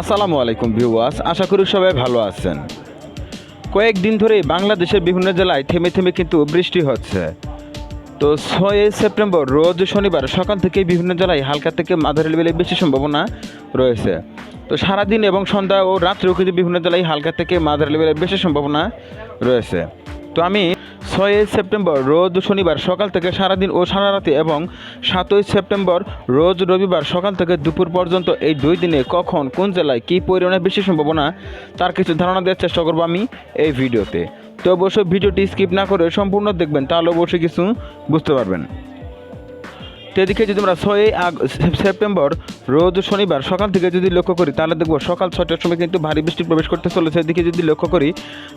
আসসালামু আলাইকুম ভিউয়ার্স, আশা করি সবাই ভালো আছেন। কয়েকদিন ধরে বাংলাদেশের বিভিন্ন জেলায় থেমে থেমে কিন্তু বৃষ্টি হচ্ছে। তো ছয় সেপ্টেম্বর, রোজ শনিবার, সকাল থেকে বিভিন্ন জেলায় হালকা থেকে মাঝারি লেভেলে বেশি সম্ভাবনা রয়েছে। তো সারাদিন এবং সন্ধ্যা ও রাত্রেও কিন্তু বিভিন্ন জেলায় হালকা থেকে মাঝারি লেভেলে বেশি সম্ভাবনা রয়েছে। তো আমি ছয় সেপ্টেম্বর রোজ শনিবার সকাল থেকে সারাদিন ও সারা রাতে এবং সাতই সেপ্টেম্বর রোজ রবিবার সকাল থেকে দুপুর পর্যন্ত এই দুই দিনে কখন, কোন জেলায় কী পরিমাণে বেশি সম্ভাবনা, তার কিছু ধারণা দেওয়ার চেষ্টা করব আমি এই ভিডিওতে। তো অবশ্যই ভিডিওটি স্কিপ না করে সম্পূর্ণ দেখবেন, তাহলে অবশ্যই কিছু বুঝতে পারবেন। তো এদিকে যদি আমরা ছয়ই সেপ্টেম্বর, রোজ শনিবার সকাল থেকে যদি লক্ষ্য করি, তাহলে দেখব সকাল ছয়টার সময় কিন্তু ভারী বৃষ্টি প্রবেশ করতে চলেছে। এদিকে যদি লক্ষ্য করি,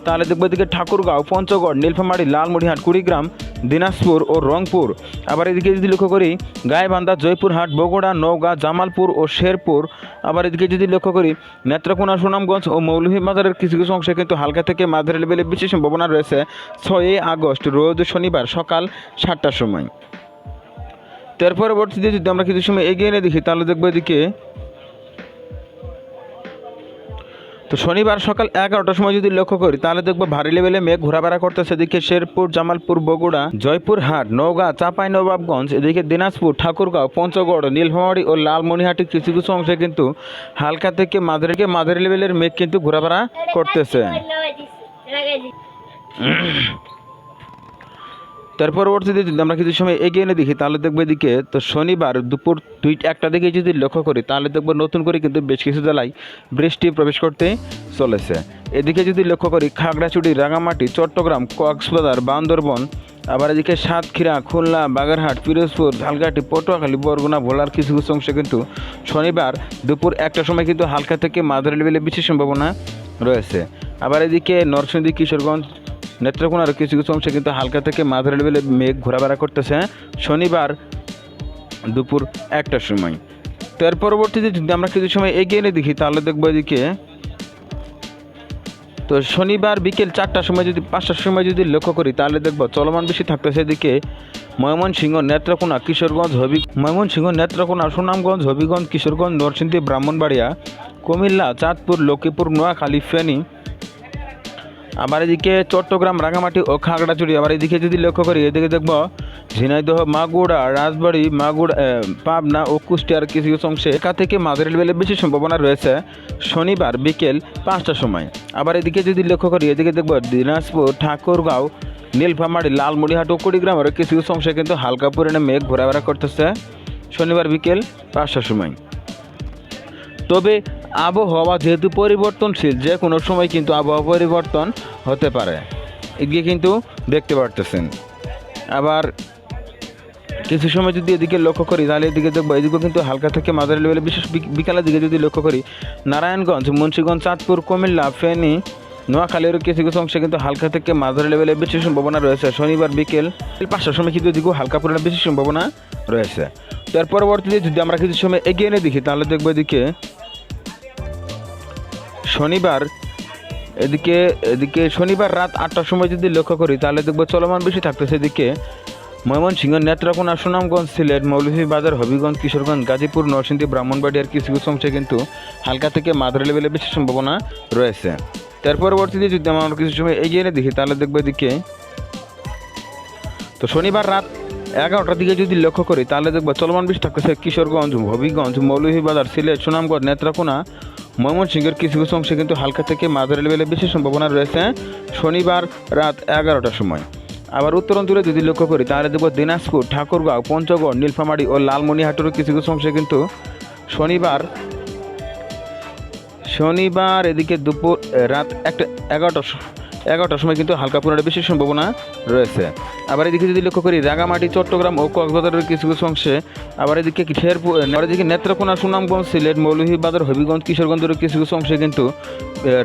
তাহলে দেখব এদিকে ঠাকুরগাঁও, পঞ্চগড়, নীলফামারী লালমনিহাট কুড়িগ্রাম, দিনাজপুর ও রংপুর। আবার এদিকে যদি লক্ষ্য করি, গাইবান্ধা, জয়পুরহাট, বগুড়া, নওগাঁ, জামালপুর ও শেরপুর। আবার এদিকে যদি লক্ষ্য করি, নেত্রকোনা, সুনামগঞ্জ ও মৌলভীবাজারের কিছু কিছু অংশে কিন্তু হালকা থেকে মাঝারি লেভেলে বেশি সম্ভাবনা রয়েছে। ছয়ই আগস্ট, রোজ শনিবার সকাল সাতটার সময়। তার পরবর্তীতে যদি আমরা কিছু সময় এগিয়ে নিয়ে দেখি তাহলে দেখব এদিকে। তো শনিবার সকাল এগারোটার সময় যদি লক্ষ্য করি তাহলে দেখব ভারী লেভেলে মেঘ ঘোরাফেরা করতেছে। এদিকে শেরপুর জামালপুর বগুড়া জয়পুরহাট নওগাঁ চাঁপাই নবাবগঞ্জ এদিকে দিনাজপুর ঠাকুরগাঁও পঞ্চগড় নীলফামারী ও লালমনিহাটির কিছু কিছু অংশে কিন্তু হালকা থেকে মাঝারি মাঝারি লেভেলের মেঘ কিন্তু ঘোরাফেরা করতেছে। তার পরবর্তীতে যদি আমরা কিছু সময় এগিয়ে এনে দেখি, তাহলে দেখব এদিকে তো শনিবার দুপুর দুই, একটা দিকে যদি লক্ষ্য করি, তাহলে দেখব নতুন করে কিন্তু বেশ কিছু জেলায় বৃষ্টি প্রবেশ করতে চলেছে। এদিকে যদি লক্ষ্য করি, খাগড়াছড়ি রাঙামাটি চট্টগ্রাম, কক্সবাজার, বান্দরবন, আবার এদিকে সাতক্ষীরা, খুলনা, বাগেরহাট, পিরোজপুর, ঝালকাঠি, পটুয়াখালী, বরগুনা, ভোলার কিছু কিছু অংশে কিন্তু শনিবার দুপুর একটার সময় কিন্তু হালকা থেকে মাঝারি লেভেলে বেশি সম্ভাবনা রয়েছে। আবার এদিকে নরসিংদী, কিশোরগঞ্জ নেত্রকোনার কিছু কিছু অংশে কিন্তু হালকা থেকে মাঝারি লেভেলে মেঘ ঘোরাফেরা করতেছে। শনিবার দুপুর একটার সময়। তো এর পরবর্তীতে যদি আমরা কিছু সময় এগিয়ে নিয়ে দেখি, তাহলে দেখব এদিকে, তো শনিবার বিকেল চারটার সময় যদি, পাঁচটার সময় যদি লক্ষ্য করি, তাহলে দেখব চলমান বেশি থাকতেছে এদিকে ময়মনসিংহ, নেত্রকোনা, কিশোরগঞ্জ, হবি, ময়মনসিংহ, নেত্রকোনা, সুনামগঞ্জ, হবিগঞ্জ, কিশোরগঞ্জ, নরসিংদী, ব্রাহ্মণবাড়িয়া, কুমিল্লা, চাঁদপুর, লক্ষ্মীপুর, নোয়াখালী, ফেনী আবার এদিকে চট্টগ্রাম, রাঙামাটি ও খাগড়াছড়ি। আবার এদিকে যদি লক্ষ্য করি, এদিকে দেখব ঝিনাইদহ মাগুড়া রাজবাড়ি মাগুড়া পাবনা ও কুষ্টিয়ার কিছু কিছু অংশে একা থেকে মাঝারি লেভেলে বেশি সম্ভাবনা রয়েছে শনিবার বিকেল পাঁচটার সময়। আবার এদিকে যদি লক্ষ্য করি, এদিকে দেখব দিনাজপুর, ঠাকুরগাঁও, নীলফামারী লালমুড়িহাট ও কুড়িগ্রামের কিছু কিছু অংশে কিন্তু হালকা পরিমাণে মেঘ ঘোরাফেরা করতেছে শনিবার বিকেল পাঁচটার সময়। তবে আবহাওয়া যেহেতু পরিবর্তনশীল, যে কোনো সময় কিন্তু আবহাওয়া পরিবর্তন হতে পারে। এদিকে কিন্তু দেখতে পারতেছেন। আবার কিছু সময় যদি এদিকে লক্ষ্য করি, তাহলে এদিকে দেখব, এদিকেও কিন্তু হালকা থেকে মাঝারি লেভেলে বিশেষ বিক- বিকালের দিকে যদি লক্ষ্য করি, নারায়ণগঞ্জ, মুন্সিগঞ্জ, চাঁদপুর, কুমিল্লা, ফেনী নোয়াখালীর কিছু কিছু অংশে কিন্তু হালকা থেকে মাঝারি লেভেলে বেশি সম্ভাবনা রয়েছে। শনিবার বিকেল পাঁচটার সময় কিন্তু এদিকেও হালকা পরিমাণে বেশি সম্ভাবনা রয়েছে। তার পরবর্তীতে যদি আমরা কিছু সময় এগিয়ে এনে দেখি, তাহলে দেখব এদিকে শনিবার, এদিকে এদিকে শনিবার রাত আটটার সময় যদি লক্ষ্য করি, তাহলে দেখব চলমান বেশি থাকতেছে এদিকে ময়মনসিংহ, নেত্রকোনা, সুনামগঞ্জ, সিলেট, মৌলভীবাজার, হবিগঞ্জ, কিশোরগঞ্জ, গাজীপুর, নরসিংদী, ব্রাহ্মণবাড়িয়ার কিছু কিছু অংশে কিন্তু হালকা থেকে মাঝারি লেভেলে বেশি সম্ভাবনা রয়েছে। তার পরবর্তীতে যদি আমরা কিছু সময় এগিয়ে দেখি, তাহলে দেখব এদিকে তো শনিবার রাত এগারোটার দিকে যদি লক্ষ্য করি, তাহলে দেখব চলমান বৃষ্টি থাকতেছে কিশোরগঞ্জ, হবিগঞ্জ, মৌলভীবাজার, সিলেট, সুনামগঞ্জ, নেত্রকোনা, ময়মনসিংহের কিছু কিছু অংশে কিন্তু হালকা থেকে মাঝারি লেভেলে বেশি সম্ভাবনা রয়েছে। শনিবার রাত এগারোটার সময়। আবার উত্তর উত্তরাঞ্চলে যদি লক্ষ্য করি, তাহলে দেখব দিনাজপুর, ঠাকুরগাঁও, পঞ্চগড়, নীলফামারী ও লালমনিহাটেরও কিছু কিছু অংশে কিন্তু শনিবার শনিবার এদিকে দুপুর, রাত একটা, এগারোটার স- এগারোটার সময় কিন্তু হালকা পুরোটা বেশি সম্ভাবনা রয়েছে। আবার এদিকে যদি লক্ষ্য করি, রাঙামাটি, চট্টগ্রাম ও কক্সবাজারের কিছু কিছু অংশে, আবার এদিকে শেরপুর এদিকে নেত্রকোনা, সুনামগঞ্জ, সিলেট, মৌলভীবাজার, হবিগঞ্জ কিশোরগঞ্জের কিছু কিছু অংশে কিন্তু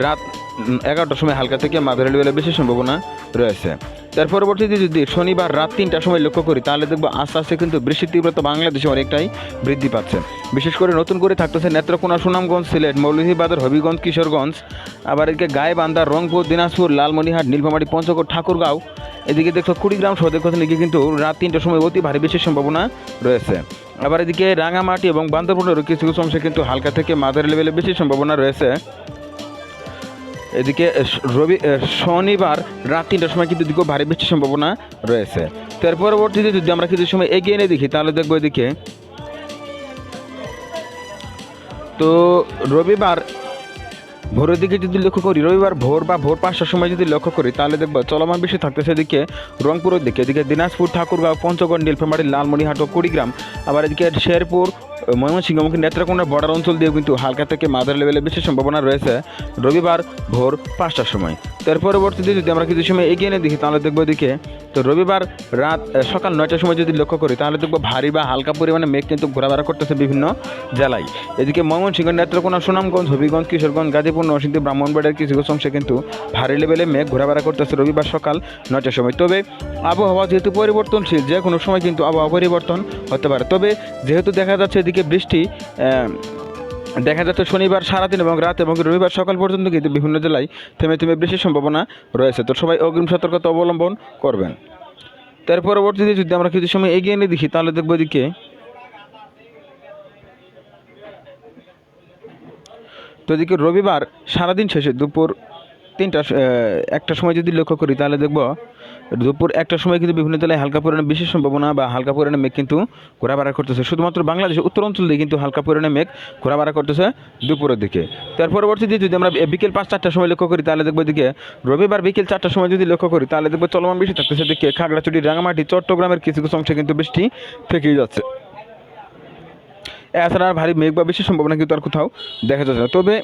রাত এগারোটার সময় হালকা থেকে মাঝারি লেভেলে বেশি সম্ভাবনা রয়েছে। তার পরবর্তীতে যদি শনিবার রাত তিনটার সময় লক্ষ্য করি, তাহলে দেখব আস্তে আস্তে কিন্তু বৃষ্টির তীব্রতা বাংলাদেশে অনেকটাই বৃদ্ধি পাচ্ছে। বিশেষ করে নতুন করে থাকতেছে নেত্রকোনা, সুনামগঞ্জ, সিলেট, মৌলভীবাজার, হবিগঞ্জ, কিশোরগঞ্জ, আবার এদিকে গায়েবান্ধা রংপুর, দিনাজপুর, লালমনিহাট, নীলফামারী, পঞ্চগড়, ঠাকুরগাঁও, এদিকে দেখছ কুড়িগ্রাম সদর কথা কিন্তু রাত তিনটার সময় অতি ভারী বৃষ্টির সম্ভাবনা রয়েছে। আবার এদিকে রাঙামাটি এবং বান্দরবনেরও কিছু কিছু অংশে কিন্তু হালকা থেকে মাঝারি লেভেলে বেশি সম্ভাবনা রয়েছে। এদিকে রবি শনিবার রাত তিনটার সময় কিন্তু এদিকেও ভারী বৃষ্টির সম্ভাবনা রয়েছে। তো এর পরবর্তীতে যদি আমরা কিছু সময় এগিয়ে নিয়ে দেখি, তাহলে দেখব এদিকে। তো রবিবার ভোরের দিকে যদি লক্ষ্য করি, রবিবার ভোর বা ভোর পাঁচটার সময় যদি লক্ষ্য করি, তাহলে দেখব চলমান বেশি থাকতেছে এদিকে রংপুরের দিকে। এদিকে দিনাজপুর, ঠাকুরগাঁও, পঞ্চগড়, নীলফামারী, লালমনিহাট ও কুড়িগ্রাম। আবার এদিকে শেরপুর ময়মনসিংহমুখী নেত্রকোনার বর্ডার অঞ্চল দিয়েও কিন্তু হালকা থেকে মাঝারি লেভেলে বেশি সম্ভাবনা রয়েছে রবিবার ভোর পাঁচটার সময়। তার পরবর্তীতে যদি আমরা কিছু সময় এগিয়ে নিয়ে দেখি, তাহলে দেখব এদিকে, তো রবিবার রাত সকাল নয়টার সময় যদি লক্ষ্য করি, তাহলে দেখব ভারী বা হালকা পরিমাণে মেঘ কিন্তু ঘোরাফেরা করতেছে বিভিন্ন জেলায়। এদিকে ময়মনসিংহ, নেত্রকোনা, সুনামগঞ্জ, হবিগঞ্জ, কিশোরগঞ্জ, গাজীপুর, নরসিংদী, ব্রাহ্মণবাড়িয়ার কিছু কিছু অংশে কিন্তু ভারী লেভেলে মেঘ ঘোরাফেরা করতেছে রবিবার সকাল নয়টার সময়। তবে আবহাওয়া যেহেতু পরিবর্তনশীল, যে কোনো সময় কিন্তু আবহাওয়া পরিবর্তন হতে পারে। তবে যেহেতু দেখা যাচ্ছে এদিকে বৃষ্টি দেখা যাচ্ছে শনিবার সারাদিন এবং রাত এবং রবিবার সকাল পর্যন্ত কিন্তু বিভিন্ন জেলায় থেমে থেমে বৃষ্টির সম্ভাবনা রয়েছে। তো সবাই অগ্রিম সতর্কতা অবলম্বন করবেন। তার পরবর্তীতে যদি আমরা কিছু সময় এগিয়ে নিয়ে দেখি, তাহলে দেখব এদিকে। তো এদিকে রবিবার সারাদিন শেষে দুপুর তিনটা একটা সময় যদি লক্ষ্য করি, তাহলে দেখব দুপুর একটার সময় কিন্তু বিভিন্ন জেলায় হালকা পরিমাণে বিশেষ সম্ভাবনা বা হালকা পরিমাণে মেঘ কিন্তু ঘোরাফেরা করতেছে। শুধুমাত্র বাংলাদেশের উত্তর অঞ্চল দিয়ে কিন্তু হালকা পরিমাণে মেঘ ঘোরাফেরা করতেছে দুপুরের দিকে। তার পরবর্তীতে যদি আমরা বিকেল পাঁচ চারটার সময় লক্ষ্য করি, তাহলে দেখব এদিকে রবিবার বিকেল চারটার সময় যদি লক্ষ্য করি, তাহলে দেখব চলমান বৃষ্টি থাকতেছে দিকে খাগড়াছড়ি রাঙামাটি চট্টগ্রামের কিছু কিছু অংশে কিন্তু বৃষ্টি থেকেই যাচ্ছে। এছাড়া আর ভারী মেঘ বা বেশি সম্ভাবনা কিন্তু আর কোথাও দেখা যাচ্ছে না। তবে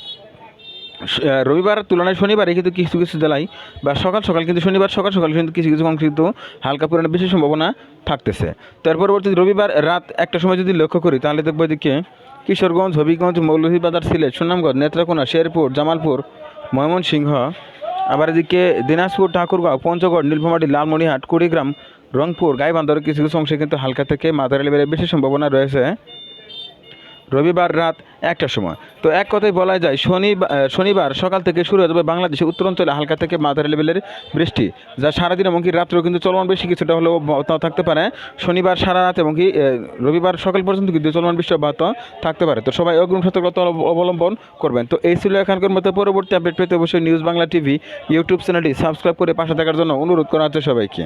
রবিবার তুলনায় শনিবারে কিন্তু কিছু কিছু জেলায় বা সকাল সকাল কিন্তু শনিবার সকাল সকাল কিন্তু কিছু কিছু অংশ কিন্তু হালকা পরিমাণে বেশি সম্ভাবনা থাকতেছে। তার পরবর্তী রবিবার রাত একটা সময় যদি লক্ষ্য করি, তাহলে দেখব এদিকে কিশোরগঞ্জ, হবিগঞ্জ, মৌলভীবাজার, সিলেট, সুনামগঞ্জ, নেত্রকোনা, শেরপুর, জামালপুর, ময়মনসিংহ, আবার এদিকে দিনাজপুর, ঠাকুরগাঁও, পঞ্চগড়, নীলফামারী লালমনিহাট কুড়িগ্রাম, রংপুর গাইবান্ধার কিছু কিছু অংশে কিন্তু হালকা থেকে মাঝারি লেভেলের বেশি সম্ভাবনা রয়েছে। রবিবার রাত একটার সময়। তো এক কথায় বলা যায়, শনি শনিবার সকাল থেকে শুরু হয়ে যাবে বাংলাদেশে উত্তরাঞ্চলে হালকা থেকে মাঝারি লেভেলের বৃষ্টি, যা সারাদিন এবং কি রাত্রেও কিন্তু চলমান বেশি কিছুটা হলেও অব্যাহত থাকতে পারে। শনিবার সারা রাত এবং কি রবিবার সকাল পর্যন্ত কিন্তু চলমান বৃষ্টি অব্যাহত থাকতে পারে। তো সবাই অগ্রিম সতর্কতা অবলম্বন করবেন। তো এই ছিল এখানকার মতো পরবর্তী আপডেট পেতে অবশ্যই নিউজ বাংলা টিভি, ইউটিউব চ্যানেলটি সাবস্ক্রাইব করে পাশে থাকার জন্য অনুরোধ করা হচ্ছে সবাইকে।